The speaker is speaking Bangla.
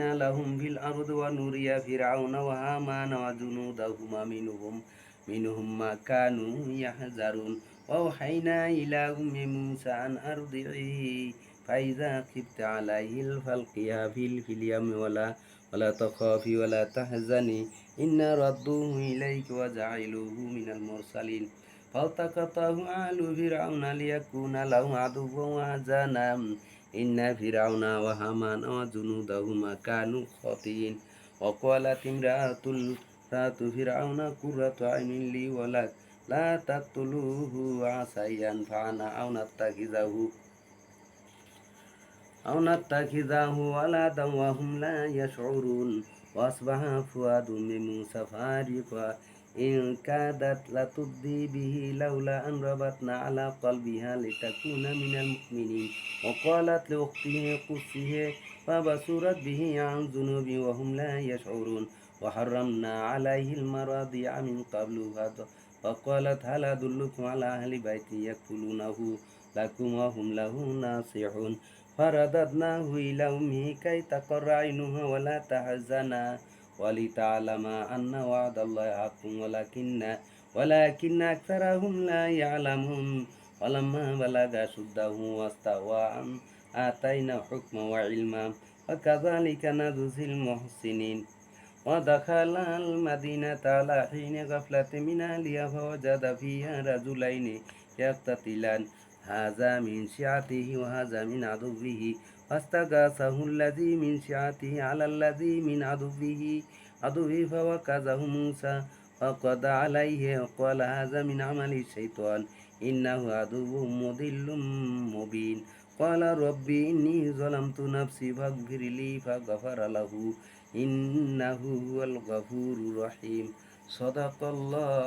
وزينا لهم الأرض ونري فرعون وهامان وجنودهما منهم منهم ما كانوا يحذرون وأوحينا إلى أم موسى أن أرضعيه فإذا خفت عليه فألقيها في اليم ولا ولا تخافي ولا تحزني إنا ردوه إليك وجعلوه من المرسلين فالتقطه آل فرعون ليكون له عدوا وحزنا ইন্না ফিরাউনা ওয়া হামান ওয়া জুনুদাহুমা কানু খতিন وقالت امرأة الرات فرعون قرة عين لي ولك لا تقتلوه عسى ينفعنا أو نتخذه أو نتخذه ولدا وهم لا يشعرون وأصبح فؤاد من سفارقا إن كادت لتبدي به لولا أن ربطنا على قلبها لتكون من المؤمنين وقالت لأخته قصه فبصرت به عن ذنوب وهم لا يشعرون وحرمنا عليه المراضيع من قبل فقالت هل أدلكم على أهل بيت يكفلونه لكم وهم له ناصحون فرددناه إلى أمه كي تقر عينها ولا تحزنا ওয়ালিতালামা আন্না ওয়াদাল্লাহ হাকুম ওয়ালাকিন্না ওয়ালাকিন্না আকসারাহুম লা ইয়ালামুন ওয়ালাম্মা বালাগা শুদ্দাহু ওয়াস্তাওয়া আতাইনা হুকমা ওয়া ইলমা وكذلك نجزي المحسنين ودخل المدينة على حين غفلة من أهلها فوجد فيها رجلين يقتتلان হাজা মিন শিয়াতিহি ও আদুবিহি অস্তগা সাহুল্লাজি মিন আদুবিহি আদুবি ভাবা কাজাহু মুসা আলাই হে অকল হাজা আমালি শৈতল ইন্নাহু আদুবু মদিল্লুম মুবিন قال ربي إني ظلمت نفسي فاغفر لي فغفر له إنه هو الغفور الرحيم صدق الله